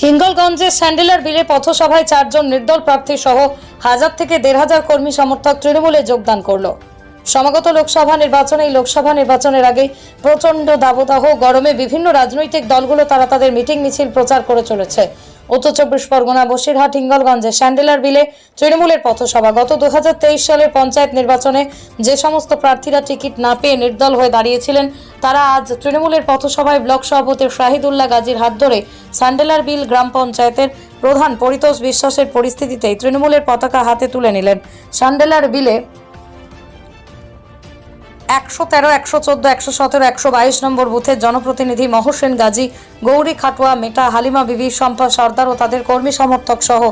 হিঙ্গলগঞ্জের স্যান্ডেলার বিলে পথসভায় চারজন নির্দল প্রার্থী সহ হাজার থেকে দেড় হাজার কর্মী সমর্থক তৃণমূলে যোগদান করল। সমাগত লোকসভা নির্বাচনে এই লোকসভা নির্বাচনের আগে প্রচণ্ড দাবদাহ, গরমে বিভিন্ন রাজনৈতিক দলগুলো তারা তাদের মিটিং মিছিল প্রচার করে চলেছে। উত্তর চব্বিশ পরগনা, বসিরহাট, হিঙ্গলগঞ্জে স্যান্ডেলার বিলে তৃণমূলের পথসভা। গত দু হাজার তেইশ সালের পঞ্চায়েত নির্বাচনে যে সমস্ত প্রার্থীরা টিকিট না পেয়ে নির্দল হয়ে দাঁড়িয়েছিলেন, তারা আজ তৃণমূলের পথসভায় ব্লক সভাপতি শাহিদুল্লাহ গাজীর হাত ধরে স্যান্ডেলার বিল গ্রাম পঞ্চায়েতের প্রধান পরিতোষ বিশ্বাসের পরিস্থিতিতে তৃণমূলের পতাকা হাতে তুলে নিলেন। স্যান্ডেলার বিলে একশো তেরো, একশো চোদ্দ, একশো সতেরো, একশো বাইশ নম্বর বুথের জনপ্রতিনিধি মহসেন গাজী, গৌরী খাটুয়া, মেটা, হালিমা বিবি, শম্পা সর্দার ও তাদের কর্মী সমর্থক সহ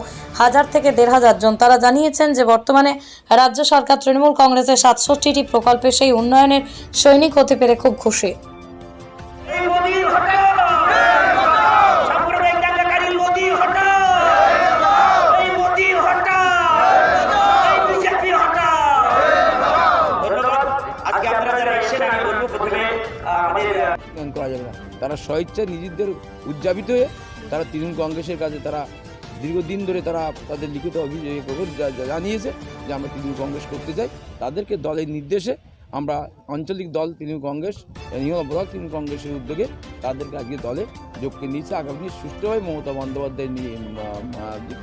হাজার থেকে দেড় হাজার জন। তারা জানিয়েছেন যে বর্তমানে রাজ্য সরকার তৃণমূল কংগ্রেসের সাতষট্টিটি প্রকল্পে সেই উন্নয়নের সৈনিক হতে পেরে খুব খুশি। আজকে যারা এসেছেন, আমি বলব প্রথমে আমাদের করা যাবে না। তারা স্বেচ্ছায় নিজেদের উদযাপিত হয়ে তারা তৃণমূল কংগ্রেসের কাছে তারা দীর্ঘদিন ধরে তারা তাদের লিখিত অভিযোগ জানিয়েছে যে আমরা তৃণমূল কংগ্রেস করতে চাই। তাদেরকে দলের নির্দেশে আমরা আঞ্চলিক দল তৃণমূল কংগ্রেস নিয়ম ব্লক তৃণমূল কংগ্রেসের উদ্যোগে তাদেরকে আজকে দলে যোগকে নিয়েছে আগামী সুষ্ঠুভাবে মমতা বন্দ্যোপাধ্যায়ের নিয়ে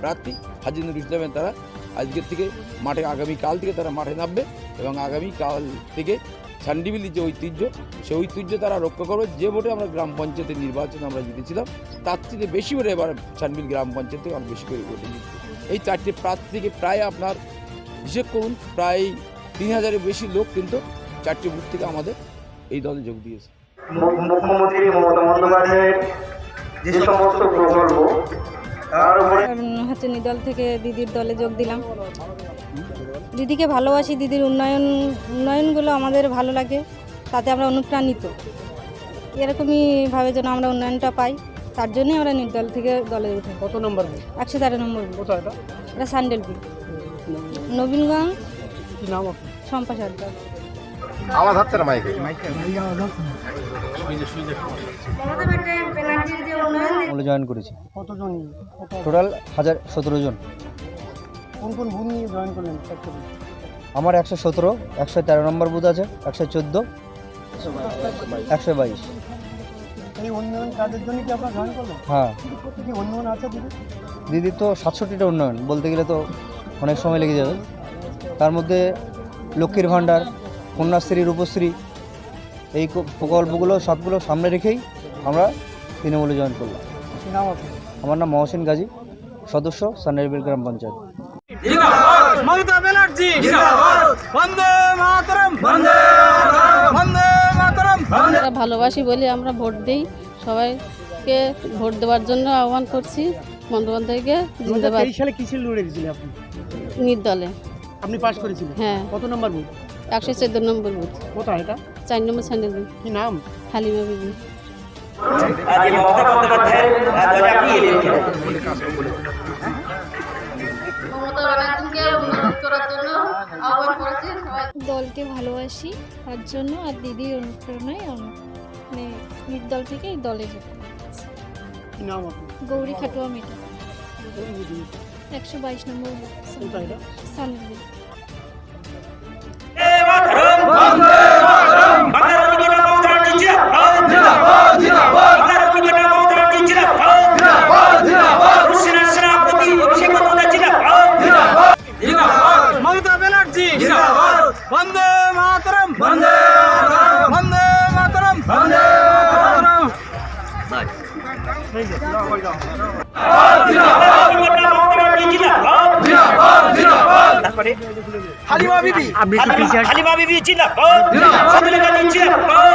প্রার্থী হাজিনুর ইসলামের তারা আজকের থেকে মাঠে আগামী কাল থেকে তারা মাঠে নামবে এবং আগামী কাল থেকে সান্ডিবিলির যে ঐতিহ্য সেই ঐতিহ্য তারা রক্ষা করবে। যে ভোটে আমরা গ্রাম পঞ্চায়েতের নির্বাচন আমরা জিতেছিলাম, তার থেকে বেশি ভোটে এবার সান্ডিল গ্রাম পঞ্চায়েতে আমরা বেশি করে ভোটে এই চারটি প্রার্থী থেকে প্রায় আপনার হিসেব করুন, প্রায় তিন হাজারের বেশি লোক কিন্তু চারটি বুথ থেকে আমাদের এই দলে যোগ দিয়েছে। মুখ্যমন্ত্রী মমতা বন্দ্যোপাধ্যায়ের যে সমস্ত প্রকল্প হচ্ছে নিদল থেকে দিদির দলে যোগ দিলাম। দিদিকে ভালোবাসি দিদির উন্নয়ন উন্নয়নগুলো আমাদের ভালো লাগে তাতে আমরা অনুপ্রাণিত। এরকমই ভাবে যেন আমরা উন্নয়নটা পাই তার জন্যই আমরা নির্দল থেকে দলে উঠি। কত নম্বর একশো তেরো নম্বর এটা? স্যান্ডেলপি নবীনগঞ্জ শম্পা সরকার। আওয়াজ হচ্ছে না মাইকে? জয়েন করেছি। কতজন টোটাল হাজার সতেরো জন। কোন কোন ভূমি নিয়ে জয়েন করলেন আমার একশো সতেরো একশো তেরো নম্বর বুথ আছে একশো চোদ্দ একশো বাইশ। এই উন্নয়ন কাজের জন্য কি আপনারা জয়েন করলেন? হ্যাঁ। কি কি উন্নয়ন আছে দিদি দিদির তো সাতষট্টিটা উন্নয়ন বলতে গেলে তো অনেক সময় লেগে যাবে। তার মধ্যে লক্ষ্মীর ভাণ্ডার কন্যাশ্রী রূপশ্রী এই প্রকল্পগুলো সবগুলো সামনে রেখেই আমরা তৃণমূলে জয়েন করলাম। আমার নাম মহসিন গাজী সদস্য সান্নারিবিল গ্রাম পঞ্চায়েত। মমতা ব্যানার্জি! বন্দে মাতরম! বন্দে বন্দে মাতরম! আমরা ভালোবাসি বলে আমরা ভোট দিই। সবাইকে ভোট দেওয়ার জন্য আহ্বান করছি। বন্দ্যোপাধ্যায়কে জিন্দাবাদ। এই সালে কিসের লড়ে গেছিলেন আপনি? নির্দলে। আপনি পাস করেছিলেন? হ্যাঁ। কত নম্বর বুথ একশো চোদ্দ নম্বর বুথ। কোথায় এটা? চার নম্বর স্যান্ডেল কি নাম? হালিমা বিবি। দলকে ভালোবাসি তার জন্য আর দিদির অনুপ্রেরণায় আমি মানে নির্দল থেকে এই দলে যেতে কি গৌরী খাটুয়া মেটা একশো বাইশ নম্বর কোথায় বন্দে মাতরম বন্দে বন্দে মাতরম বন্দে হালিমা বিবি। হালিমা বিবি জিন্দাবাদ। জিন্দাবাদ।